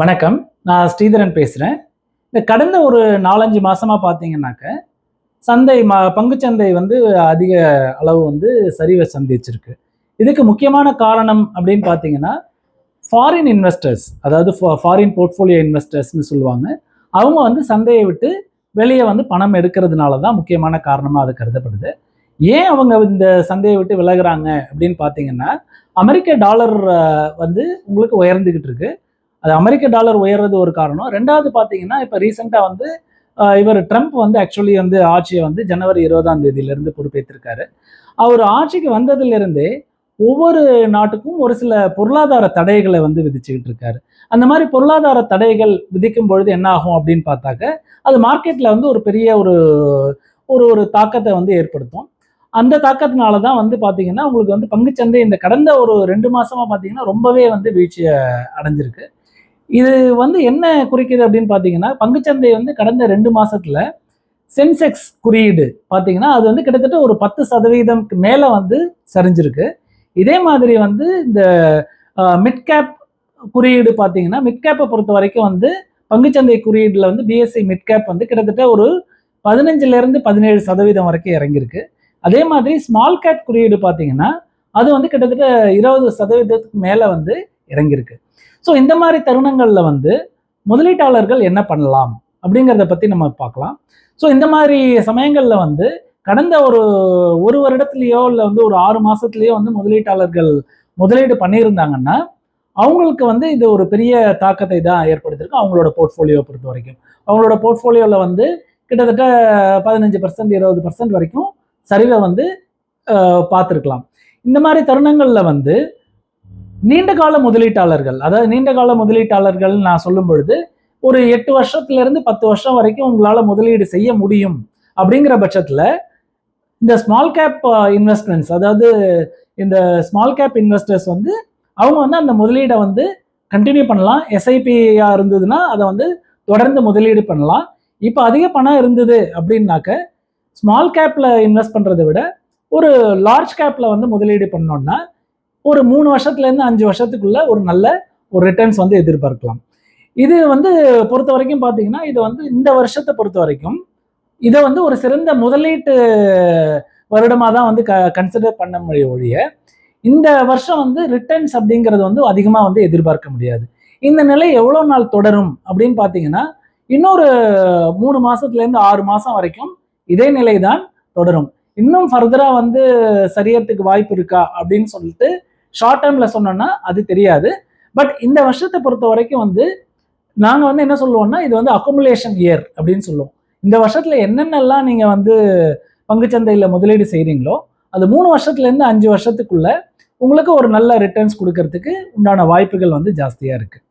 வணக்கம். நான் ஸ்ரீதரன் பேசுகிறேன் இந்த கடந்த ஒரு நாலஞ்சு மாதமாக பார்த்தீங்கன்னாக்க சந்தை ம பங்குச்சந்தை வந்து அதிக அளவு வந்து சரிவை சந்திச்சிருக்கு. இதுக்கு முக்கியமான காரணம் அப்படின்னு பார்த்தீங்கன்னா ஃபாரின் இன்வெஸ்டர்ஸ் அதாவது ஃபாரின் போர்ட்ஃபோலியோ இன்வெஸ்டர்ஸ்னு சொல்லுவாங்க. அவங்க வந்து சந்தையை விட்டு வெளியே வந்து பணம் எடுக்கிறதுனால தான் முக்கியமான காரணமாக அது கருதப்படுது. ஏன் அவங்க இந்த சந்தையை விட்டு விலகுறாங்க அப்படின்னு பார்த்தீங்கன்னா அமெரிக்க டாலர் வந்து உங்களுக்கு உயர்ந்துக்கிட்டு இருக்கு. அது அமெரிக்க டாலர் உயர்றது ஒரு காரணம். ரெண்டாவது பார்த்தீங்கன்னா இப்போ ரீசெண்டாக வந்து இவர் ட்ரம்ப் வந்து ஆக்சுவலி வந்து ஆட்சியை வந்து ஜனவரி இருபதாம் தேதியிலிருந்து பொறுப்பேற்றிருக்காரு. அவர் ஆட்சிக்கு வந்ததுலேருந்தே ஒவ்வொரு நாட்டுக்கும் ஒரு சில பொருளாதார தடைகளை வந்து விதிச்சுக்கிட்டு இருக்காரு. அந்த மாதிரி பொருளாதார தடைகள் விதிக்கும் பொழுது என்ன ஆகும் அப்படின்னு பார்த்தாக்க அது மார்க்கெட்டில் வந்து ஒரு பெரிய ஒரு ஒரு ஒரு தாக்கத்தை வந்து ஏற்படுத்தும். அந்த தாக்கத்தினால தான் வந்து பார்த்தீங்கன்னா உங்களுக்கு வந்து பங்குச்சந்தை இந்த கடந்த ஒரு ரெண்டு மாசமா பார்த்தீங்கன்னா ரொம்பவே வந்து வீழ்ச்சியை அடைஞ்சிருக்கு. இது வந்து என்ன குறிக்குது அப்படின்னு பார்த்தீங்கன்னா பங்குச்சந்தை வந்து கடந்த ரெண்டு மாசத்துல சென்செக்ஸ் குறியீடு பார்த்தீங்கன்னா அது வந்து கிட்டத்தட்ட ஒரு பத்து சதவீதம்க்கு மேலே வந்து சரிஞ்சிருக்கு. இதே மாதிரி வந்து இந்த மிட்கேப் குறியீடு பார்த்தீங்கன்னா மிட்கேப்பை பொறுத்த வரைக்கும் வந்து பங்குச்சந்தை குறியீடில் வந்து பிஎஸ்சி மிட்கேப் வந்து கிட்டத்தட்ட ஒரு பதினஞ்சுலேருந்து பதினேழு சதவீதம் வரைக்கும் இறங்கியிருக்கு. அதே மாதிரி ஸ்மால் கேப் குறியீடு பார்த்தீங்கன்னா அது வந்து கிட்டத்தட்ட இருபது சதவீதத்துக்கு மேலே வந்து இறங்கியிருக்கு. ஸோ இந்த மாதிரி தருணங்களில் வந்து முதலீட்டாளர்கள் என்ன பண்ணலாம் அப்படிங்கிறத பற்றி நம்ம பார்க்கலாம். ஸோ இந்த மாதிரி சமயங்களில் வந்து கடந்த ஒரு ஒரு வருடத்துலேயோ இல்லை வந்து ஒரு ஆறு மாதத்துலேயோ வந்து முதலீட்டாளர்கள் முதலீடு பண்ணியிருந்தாங்கன்னா அவங்களுக்கு வந்து இது ஒரு பெரிய தாக்கத்தை தான் ஏற்படுத்தியிருக்கு அவங்களோட போர்ட்ஃபோலியோ பொறுத்த வரைக்கும். அவங்களோட போர்ட்ஃபோலியோவில் வந்து கிட்டத்தட்ட பதினஞ்சு பர்சன்ட் இருபது பர்சன்ட் வரைக்கும் சரிவை வந்து பார்த்துருக்கலாம். இந்த மாதிரி தருணங்களில் வந்து நீண்ட கால முதலீட்டாளர்கள் அதாவது நீண்ட கால முதலீட்டாளர்கள் நான் சொல்லும் பொழுது ஒரு எட்டு வருஷத்துல இருந்து பத்து வருஷம் வரைக்கும் உங்களால முதலீடு செய்ய முடியும் அப்படிங்கிற பட்சத்துல இந்த ஸ்மால் கேப் இன்வெஸ்ட்மெண்ட்ஸ் அதாவது இந்த ஸ்மால் கேப் இன்வெஸ்டர்ஸ் வந்து அவங்க வந்து அந்த முதலீடை வந்து கண்டினியூ பண்ணலாம். எஸ்ஐபியாக இருந்ததுன்னா அதை வந்து தொடர்ந்து முதலீடு பண்ணலாம். இப்போ அதிக பணம் இருந்தது அப்படின்னாக்க ஸ்மால் கேப்பில் இன்வெஸ்ட் பண்ணுறதை விட ஒரு லார்ஜ் கேப்பில் வந்து முதலீடு பண்ணோன்னா ஒரு மூணு வருஷத்துலேருந்து அஞ்சு வருஷத்துக்குள்ள ஒரு நல்ல ஒரு ரிட்டர்ன்ஸ் வந்து எதிர்பார்க்கலாம். இது வந்து பொறுத்த வரைக்கும் பார்த்தீங்கன்னா இது வந்து இந்த வருஷத்தை பொறுத்த வரைக்கும் இதை வந்து ஒரு சிறந்த முதலீட்டு வருடமாக தான் வந்து க கன்சிடர் பண்ண முடியும் ஒழிய இந்த வருஷம் வந்து ரிட்டர்ன்ஸ் அப்படிங்கிறது வந்து அதிகமாக வந்து எதிர்பார்க்க முடியாது. இந்த நிலை எவ்வளோ நாள் தொடரும் அப்படின்னு பார்த்தீங்கன்னா இன்னொரு மூணு மாதத்துலேருந்து ஆறு மாதம் வரைக்கும் இதே நிலை தான் தொடரும். இன்னும் ஃபர்தராக வந்து சரியறதுக்கு வாய்ப்பு இருக்கா அப்படின்னு சொல்லிட்டு ஷார்ட் டேர்மில் சொன்னோன்னா அது தெரியாது. பட் இந்த வருஷத்தை பொறுத்த வரைக்கும் வந்து நாங்கள் வந்து என்ன சொல்லுவோம்னா இது வந்து அக்குமுலேஷன் இயர் அப்படின்னு சொல்லுவோம். இந்த வருஷத்தில் என்னென்னலாம் நீங்கள் வந்து பங்குச்சந்தையில் முதலீடு செய்கிறீங்களோ அது மூணு வருஷத்துலேருந்து அஞ்சு வருஷத்துக்குள்ள உங்களுக்கு ஒரு நல்ல ரிட்டர்ன்ஸ் கொடுக்கறதுக்கு உண்டான வாய்ப்புகள் வந்து ஜாஸ்தியாக இருக்குது